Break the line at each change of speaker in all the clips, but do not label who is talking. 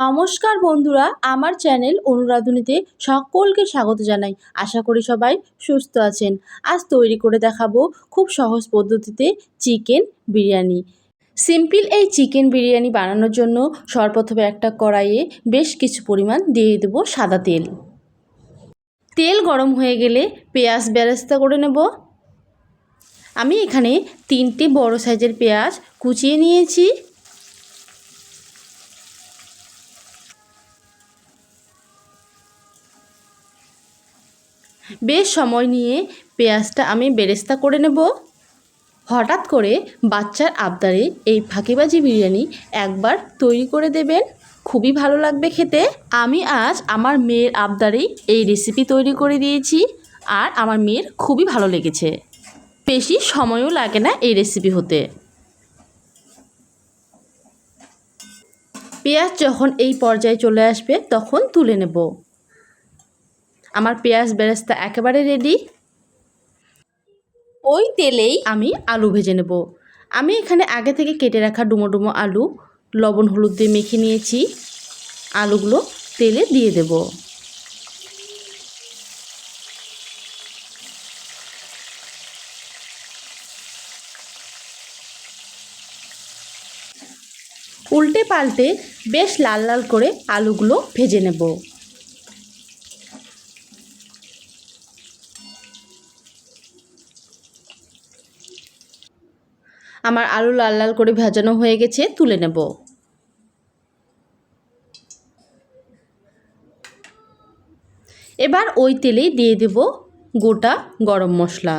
নমস্কার বন্ধুরা, আমার চ্যানেল অনুরাধনীতে সকলকে স্বাগত জানাই। আশা করি সবাই সুস্থ আছেন। আজ তৈরি করে দেখাবো খুব সহজ পদ্ধতিতে চিকেন বিরিয়ানি। সিম্পল এই চিকেন বিরিয়ানি বানানোর জন্য সর্বপ্রথমে একটা কড়াইয়ে বেশ কিছু পরিমাণ দিয়ে দেবো সাদা তেল। তেল গরম হয়ে গেলে পেঁয়াজ বেরেস্তা করে নেব। আমি এখানে তিনটে বড় সাইজের পেঁয়াজ কুচিয়ে নিয়েছি। বেশ সময় নিয়ে পেঁয়াজটা আমি বেরেস্তা করে নেব। হঠাৎ করে বাচ্চার আবদারে এই ফাঁকিবাজি বিরিয়ানি একবার তৈরি করে দেবেন। খুবই ভালো লাগবে খেতে। আমি আজ আমার মেয়ের আবদারেই এই রেসিপি তৈরি করে দিয়েছি আর আমার মেয়ের খুবই ভালো লেগেছে। বেশি সময়ও লাগে না এই রেসিপি হতে। পেঁয়াজ যখন এই পর্যায়ে চলে আসবে তখন তুলে নেব। আমার পেঁয়াজ বেরেস্তা একেবারে রেডি ওই তেলেই আমি আলু ভেজে নেব। আমি এখানে আগে থেকে কেটে রাখা ডুমো ডুমো আলু, লবণ হলুদ দিয়ে মেখে নিয়েছি। আলুগুলো তেলে দিয়ে দেব। উল্টে পাল্টে বেশ লাল লাল করে আলুগুলো ভেজে নেব। আমার আলু লাল লাল করে ভাজানো হয়ে গেছে, তুলে নেব। এবার ওই তেলেই দিয়ে দেব গোটা গরম মশলা।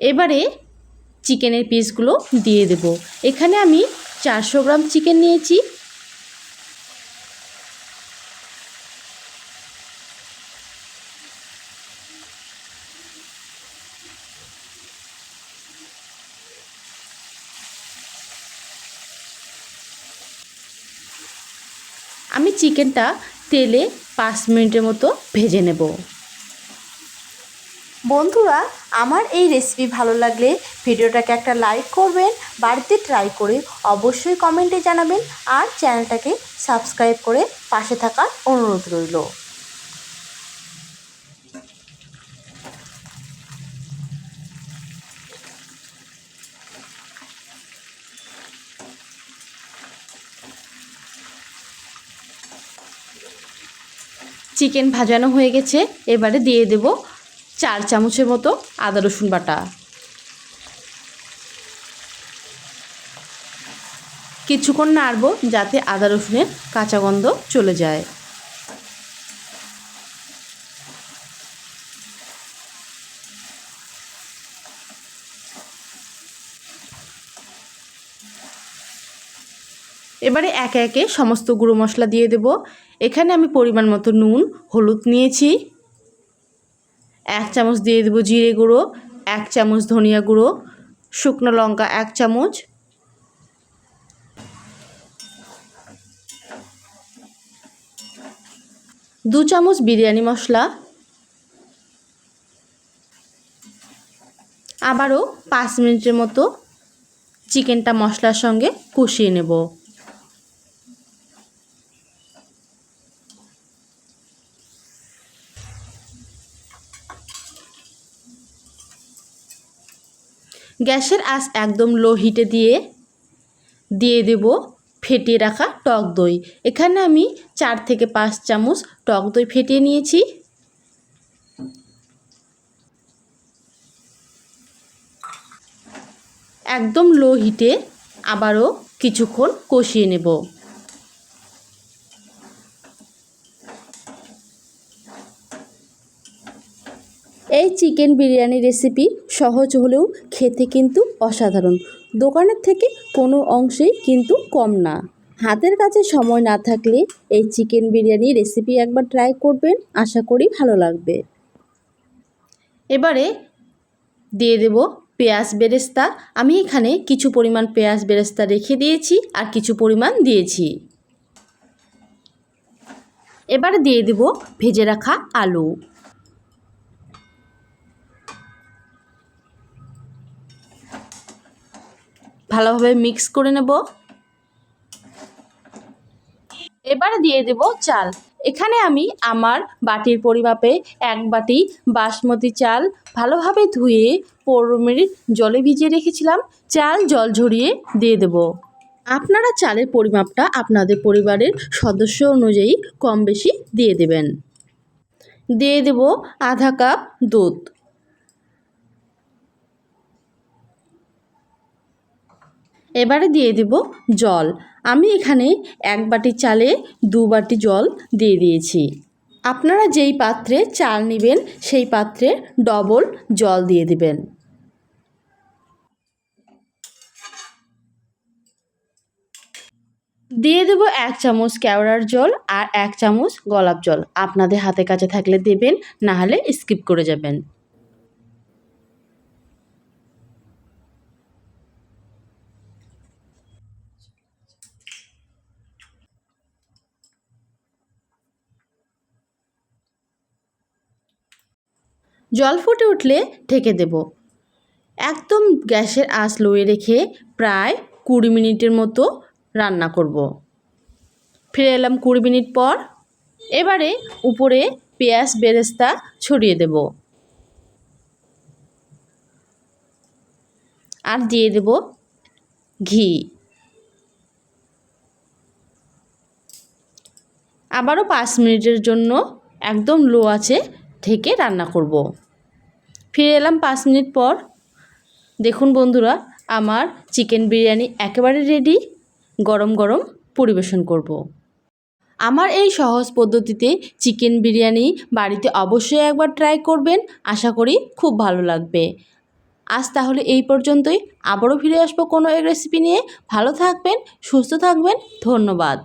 এবারে চিকেনের পিসগুলো দিয়ে দেব। এখানে আমি চারশো গ্রাম চিকেন নিয়েছি আমি চিকেনটা তেলে পাঁচ মিনিটের মতো ভেজে নেব। বন্ধুরা, আমার এই রেসিপি ভালো লাগলে ভিডিওটাকে একটা লাইক করবেন, বাড়িতে ট্রাই করে অবশ্যই কমেন্টে জানাবেন, আর চ্যানেলটাকে সাবস্ক্রাইব করে পাশে থাকার অনুরোধ রইল। চিকেন ভাজানো হয়ে গেছে। এবারে দিয়ে দেব চার চামচের মতো আদা রসুন বাটা। কিছুক্ষণ নাড়ব যাতে আদা রসুনের কাঁচা গন্ধ চলে যায়। এবারে একে একে সমস্ত গুঁড়ো মশলা দিয়ে দেব। এখানে আমি পরিমাণ মতো নুন, হলুদ নিয়েছি। এক চামচ দিয়ে দেবো জিরে গুঁড়ো, এক চামচ ধনিয়া গুঁড়ো, শুকনো লঙ্কা এক চামচ। দু চামচ বিরিয়ানি মশলা। আবারও পাঁচ মিনিটের মতো চিকেনটা মশলার সঙ্গে কষিয়ে নেব। গ্যাসের আঁচ একদম লো হিটে দিয়ে দিয়ে দেব ফেটিয়ে রাখা টক দই। এখানে আমি চার থেকে পাঁচ চামচ টক দই ফেটিয়ে নিয়েছি। একদম লো হিটে আবারও কিছুক্ষণ কষিয়ে নেব। এই চিকেন বিরিয়ানি রেসিপি সহজ হলেও খেতে কিন্তু অসাধারণ। দোকানের থেকে কোনো অংশেই কিন্তু কম না। হাতের কাছে সময় না থাকলে এই চিকেন বিরিয়ানি রেসিপি একবার ট্রাই করবেন, আশা করি ভালো লাগবে। এবারে দিয়ে দেব পেঁয়াজ বেরেস্তা। আমি এখানে কিছু পরিমাণ পেঁয়াজ বেরেস্তা রেখে দিয়েছি আর কিছু পরিমাণ দিয়েছি। এবারে দিয়ে দেব ভেজে রাখা আলু। ভালোভাবে মিক্স করে নেব। এবার দিয়ে দেব চাল। এখানে আমি আমার বাটির পরিমাপে এক বাটি বাসমতি চাল ভালোভাবে ধুয়ে পনেরো মিনিট জলে ভিজিয়ে রেখেছিলাম। চাল জল ঝরিয়ে দিয়ে দেব। আপনারা চালের পরিমাপটা আপনাদের পরিবারের সদস্য অনুযায়ী কম বেশি দিয়ে দেবেন। দিয়ে দেব আধা কাপ দুধ। এবারে দিয়ে দেব জল। আমি এখানে এক বাটি চালে দু বাটি জল দিয়ে দিয়েছি। আপনারা যেই পাত্রে চাল নেবেন, সেই পাত্রে ডবল জল দিয়ে দিবেন। দিয়ে দেবো এক চামচ কেওড়ার জল আর এক চামচ গোলাপ জল। আপনাদের হাতে কাছে থাকলে দেবেন, না হলে স্কিপ করে যাবেন। জল ফুটে উঠলে ঢেকে দেব। একদম গ্যাসের আঁচ লোয়ে রেখে প্রায় কুড়ি মিনিটের মতো রান্না করব। ফিরে এলাম কুড়ি মিনিট পর। এবারে উপরে পেঁয়াজ বেরেস্তা ছড়িয়ে দেব। আর দিয়ে দেব ঘি। আবারও পাঁচ মিনিটের জন্য একদম লো আছে ঢেকে রান্না করব। ফিরে এলাম পাঁচ মিনিট পর। দেখুন বন্ধুরা, আমার চিকেন বিরিয়ানি একেবারে রেডি গরম গরম পরিবেশন করব। আমার এই সহজ পদ্ধতিতে চিকেন বিরিয়ানি বাড়িতে অবশ্যই একবার ট্রাই করবেন, আশা করি খুব ভালো লাগবে। আজ তাহলে এই পর্যন্তই। আবারও ফিরে আসব কোনো এক রেসিপি নিয়ে। ভালো থাকবেন, সুস্থ থাকবেন, ধন্যবাদ।